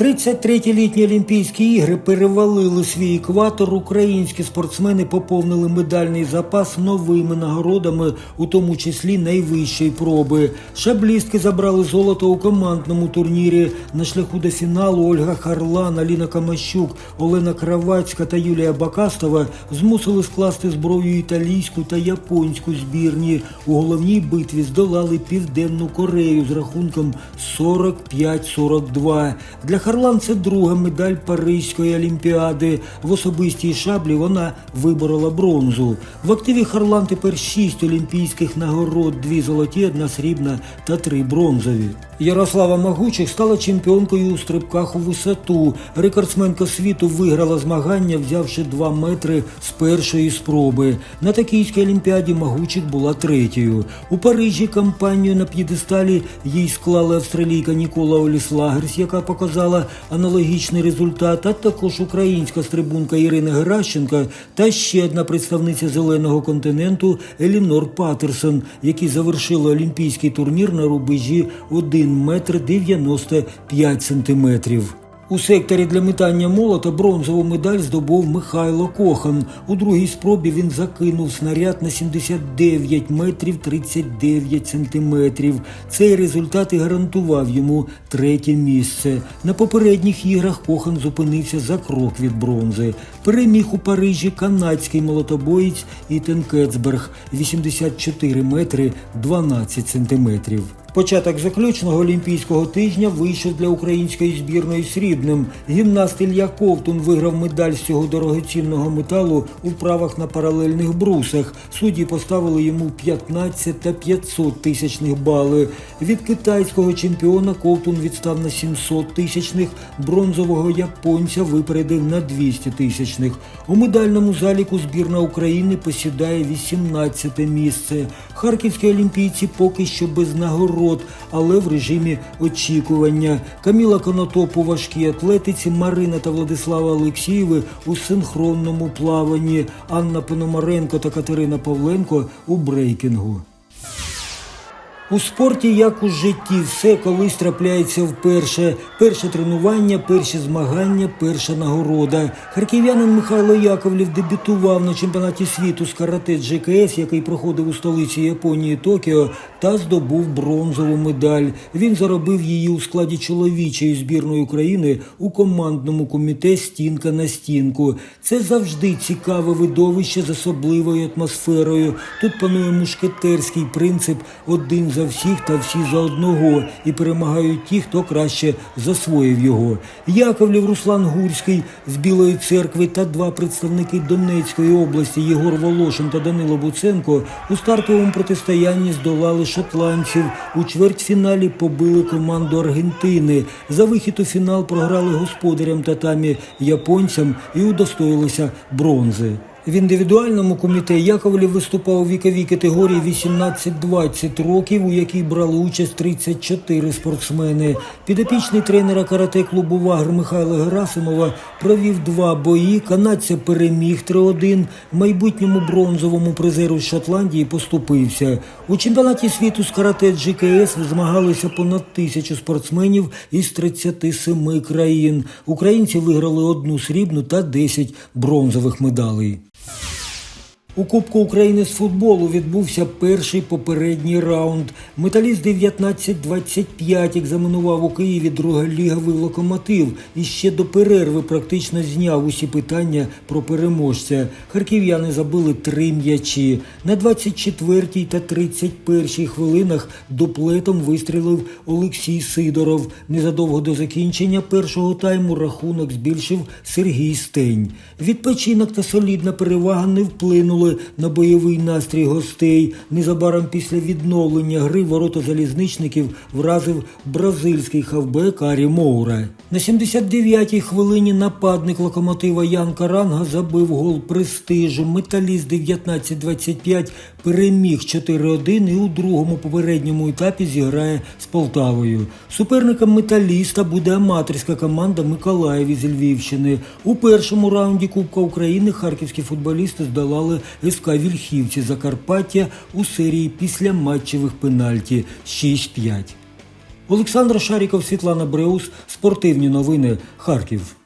33-ті літні Олімпійські ігри перевалили свій екватор. Українські спортсмени поповнили медальний запас новими нагородами, у тому числі найвищої проби. Шаблістки забрали золото у командному турнірі. На шляху до фіналу Ольга Харлан, Аліна Камащук, Олена Кравацька та Юлія Бакастова змусили скласти зброю італійську та японську збірні. У головній битві здолали Південну Корею з рахунком 45-42. Для Харлан це друга медаль Паризької олімпіади. В особистій шаблі вона виборола бронзу. В активі Харлан тепер шість олімпійських нагород, дві золоті, одна срібна та три бронзові. Ярослава Магучих стала чемпіонкою у стрибках у висоту. Рекордсменка світу виграла змагання, взявши 2 метри з першої спроби. На Токійській олімпіаді Магучих була третьою. У Парижі кампанію на п'єдесталі їй склала австралійка Нікола Оліслагерс, яка показала аналогічний результат, а також українська стрибунка Ірина Геращенка та ще одна представниця зеленого континенту Елінор Патерсон, які завершили олімпійський турнір на рубежі 1 метр 95 сантиметрів. У секторі для метання молота бронзову медаль здобув Михайло Кохан. У другій спробі він закинув снаряд на 79 метрів 39 сантиметрів. Цей результат і гарантував йому третє місце. На попередніх іграх Кохан зупинився за крок від бронзи. Переміг у Парижі канадський молотобоєць Ітен Кецберг 84 метри 12 сантиметрів. Початок заключного олімпійського тижня вийшов для української збірної срібним. Гімнаст Ілля Ковтун виграв медаль з цього дорогоцінного металу у вправах на паралельних брусах. Судді поставили йому 15 та 500 тисячних бали. Від китайського чемпіона Ковтун відстав на 700 тисячних, бронзового японця випередив на 200 тисячних. У медальному заліку збірна України посідає 18 місце. Харківські олімпійці поки що без нагород, але в режимі очікування. Каміла Конотоп у важкій атлетиці, Марина та Владислава Олексієви у синхронному плаванні, Анна Пономаренко та Катерина Павленко у брейкінгу. У спорті, як у житті, все колись трапляється вперше. Перше тренування, перші змагання, перша нагорода. Харків'янин Михайло Яковлів дебютував на чемпіонаті світу з карате GKS, який проходив у столиці Японії Токіо, та здобув бронзову медаль. Він заробив її у складі чоловічої збірної України у командному коміте Стінка на стінку. Це завжди цікаве видовище з особливою атмосферою. Тут панує мушкетерський принцип один за всіх та всі за одного, і перемагають ті, хто краще засвоїв його. Яковлів Руслан Гурський з Білої церкви та два представники Донецької області Єгор Волошин та Данило Буценко у стартовому протистоянні здолали шотландців. У чвертьфіналі побили команду Аргентини. За вихід у фінал програли господарям татамі японцям і удостоїлися бронзи. В індивідуальному комітеті Яковлів виступав у віковій категорії 18-20 років, у якій брали участь 34 спортсмени. Підопічний тренера карате-клубу Вагр Михайла Герасимова провів два бої. Канадця переміг 3-1. Майбутньому бронзовому призеру з Шотландії поступився. У чемпіонаті світу з карате GKS змагалися понад тисячу спортсменів із 37 країн. Українці виграли одну срібну та 10 бронзових медалей. У Кубку України з футболу відбувся перший попередній раунд. Металіст 19-25 екзаменував у Києві друголіговий локомотив і ще до перерви практично зняв усі питання про переможця. Харків'яни забили три м'ячі. На 24-й та 31-й хвилинах дуплетом вистрілив Олексій Сидоров. Незадовго до закінчення першого тайму рахунок збільшив Сергій Стень. Відпочинок та солідна перевага не вплинули на бойовий настрій гостей. Незабаром після відновлення гри ворота залізничників вразив бразильський хавбек Арі Моура. На 79-й хвилині нападник локомотива Ян Каранга забив гол престижу. Металіст 19-25 переміг 4-1 і у другому попередньому етапі зіграє з Полтавою. Суперником металіста буде аматорська команда Миколаїв із Львівщини. У першому раунді Кубка України харківські футболісти здолали СК Вільхівці Закарпаття у серії після матчевих пенальті 6-5. Олександр Шаріков, Світлана Бреус, спортивні новини, Харків.